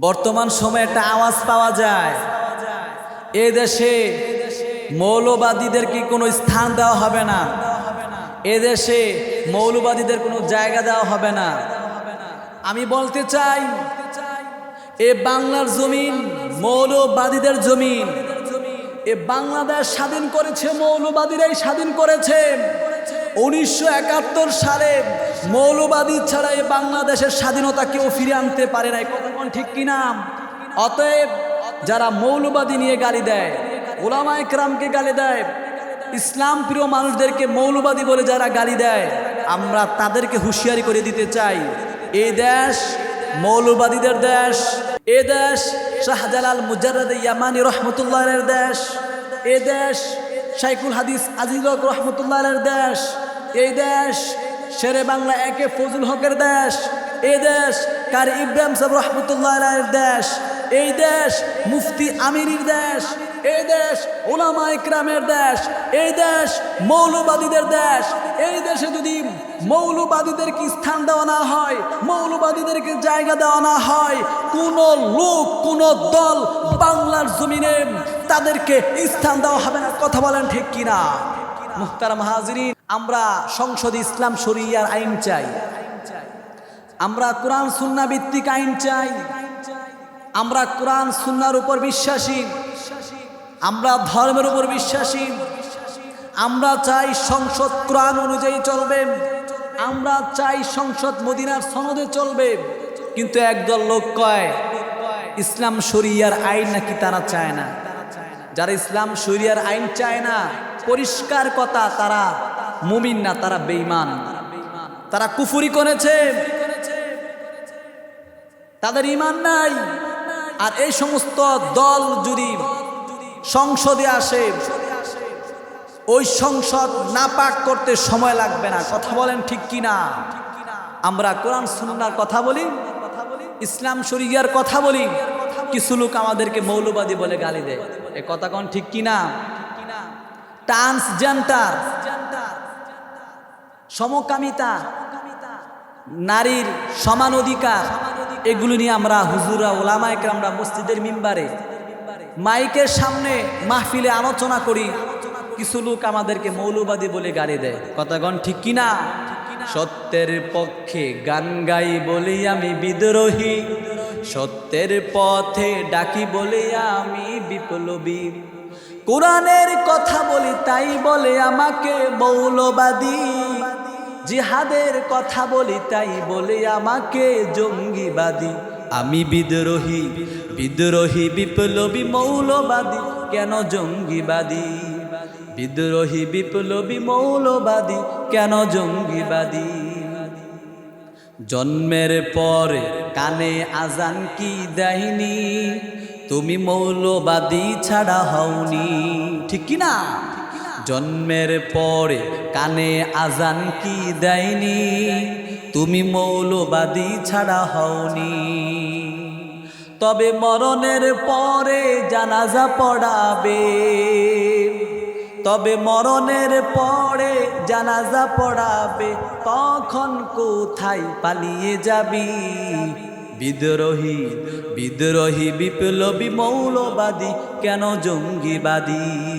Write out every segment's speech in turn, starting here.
বর্তমান সময়ে একটা আওয়াজ পাওয়া যায়। এ দেশে মৌলবাদীদেরকে কোনো স্থান দেওয়া হবে না? এ দেশে মৌলবাদীদের কোনো জায়গা দেওয়া হবে না। আমি বলতে চাই, এ বাংলার জমিন, মৌলবাদীদের জমিন। এ বাংলাদেশ স্বাধীন করেছে, মৌলবাদীরাই স্বাধীন করেছে। উনিশশো একাত্তর সালে মৌলবাদী ছাড়া এই বাংলাদেশের স্বাধীনতা কেউ ফিরে আনতে পারে না কথা কোন ঠিক কিনা অতএব যারা মৌলবাদী নিয়ে গালি দেয়, ওলামা একরামকে গালি দেয়, ইসলাম প্রিয় মানুষদেরকে মৌলবাদী বলে যারা গালি দেয়, আমরা তাদেরকে হুঁশিয়ারি করে দিতে চাই। এ দেশ মৌলবাদীদের দেশ, এ দেশ শাহজালাল মুজারদ ইয়ামানি রহমতুল্লাহের দেশ, এ দেশ শাইকুল হাদিস আজিজক রহমতুল্লাহের দেশ এই দেশ, শেরে বাংলা একে ফজল হকের দেশ। এই দেশ, কারি ইব্রাহিম সাহেব রহমতুল্লাহের দেশ। এই দেশ, মুফতি আমিরির দেশ। এই দেশ ওলামা ইকরামের দেশ। এই দেশ, মৌলবাদীদের দেশ। এই দেশে যদি মৌলবাদীদেরকে স্থান দেওয়া না হয়, মৌলবাদীদেরকে জায়গা দেওয়া না হয়, কোন লোক, কোন দল বাংলার জমিনে তাদেরকে স্থান দেওয়া হবে না। কথা বলেন ঠিক কিনা? মুখতার মাহাজিরিন আমরা সংসদে ইসলাম শরিয়ার আইন চাই। আমরা কোরআন, সুন্না ভিত্তিক আইন চাই। আমরা কোরআন, সুন্নার উপর বিশ্বাসী। আমরা ধর্মের উপর বিশ্বাসী। আমরা চাই সংসদ কোরআন অনুযায়ী চলবে। আমরা চাই সংসদ মদিনার সনদে চলবে। কিন্তু একদল লোক কয়, ইসলাম শরিয়ার আইন নাকি তারা চায় না? যারা ইসলাম শরিয়ার আইন চায় না, পরিষ্কার কথা, তারা মুমিন না, তারা বেঈমান। তারা কুফুরি করেছে। তাদের ইমান নাই। আর এই সমস্ত দল যদি সংসদে আসে, ওই সংসদ নাপাক করতে সময় লাগবে না। কথা বলেন ঠিক কি না আমরা কোরআন, সুন্নার কথা বলি, ইসলাম শরিয়ার কথা বলি। কিছু লোক আমাদেরকে মৌলবাদী বলে গালি দেয়। এ কথা কোন ঠিক কি না ট্রান্সজেন্ডার সমকামিতা, নারীর সমান অধিকার, এগুলো নিয়ে আমরা হুজুরা, ওলামা আমরা মসজিদের মিম্বারে, মাইকের সামনে মাহফিলে আলোচনা করি। কিছু লোক আমাদেরকে মৌলবাদী বলে গালি দেয়। কথাগণ ঠিক কিনা? সত্যের পক্ষে গান গাই বলি আমি বিদ্রোহী। সত্যের পথে ডাকি বলে আমি বিপ্লবী। কোরআনের কথা বলি তাই বলে আমাকে মৌলবাদী। জিহাদের কথা বলি তাই বলে আমাকে জঙ্গিবাদী। আমি বিদ্রোহী বিদ্রোহী বিপ্লবী মৌলবাদী, কেন জঙ্গিবাদী? বিদ্রোহী বিপ্লবী মৌলবাদী, কেন জঙ্গিবাদী? জন্মের পরে কানে আজান কি দেয়নি? তুমি মৌলবাদী ছাড়া হওনি, ঠিক কি না জন্মের পরে কানে আজান কি দেয়নি? তুমি মৌলবাদী ছাড়া হওনি। তবে মরণের পরে জানাজা পড়াবে। তবে মরণের পরে জানাজা পড়াবে। তখন কোথায় পালিয়ে যাবি? বিদ্রোহী বিদ্রোহী, বিপ্লবী, মৌলবাদী, কেন জঙ্গিবাদী?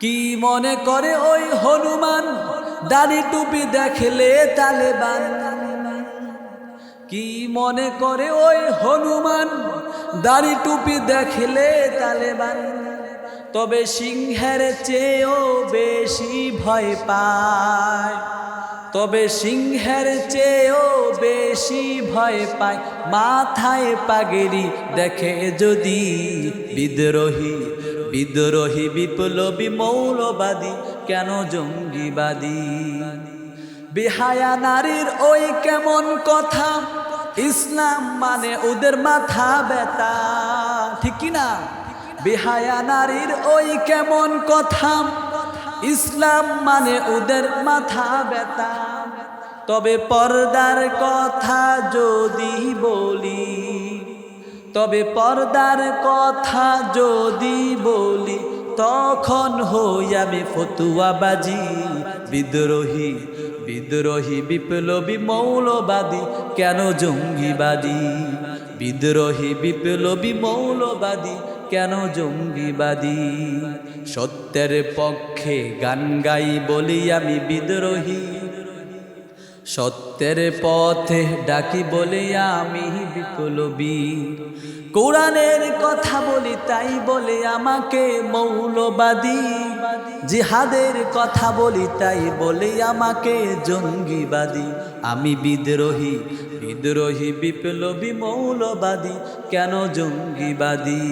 কি মনে করে ওই হনুমান? দাড়ি টুপি দেখলে তালেবান। কি মনে করে ওই হনুমান? দাড়ি টুপি দেখলে তালেবান। তবে সিংহের চেয়েও বেশি ভয় পায়। তবে সিংহের চেয়েও বেশি ভয় পায়। মাথায় পাগেরি দেখে যদি বিদ্রোহী বিদ্রোহী বিপ্লবী মৌলবাদী, কেন জঙ্গিবাদী? বিহায়া নারীর ওই কেমন কথা? ইসলাম মানে ওদের মাথা ব্যথা, ঠিক না? বেহায়া নারীর ওই কেমন কথা? ইসলাম মানে ওদের মাথা ব্যথা। তবে পর্দার কথা যদি বলি তবে পর্দার কথা যদি বলি, তখন হই আমি ফতুয়াবাজি। বিদ্রোহী বিদ্রোহী, বিপ্লবী, মৌলবাদী, কেন জঙ্গিবাদী? বিদ্রোহী, বিপ্লবী, মৌলবাদী, কেন জঙ্গিবাদী? সত্যের পক্ষে গান গাই বলি আমি বিদ্রোহী। সত্যের পথে ডাকি বলে আমি বিপ্লবী কোরআনের কথা বলি তাই বলে আমাকে মৌলবাদী। জিহাদের কথা বলি তাই বলে আমাকে জঙ্গিবাদী। আমি বিদ্রোহী বিদ্রোহী বিপ্লবী মৌলবাদী। কেন জঙ্গিবাদী?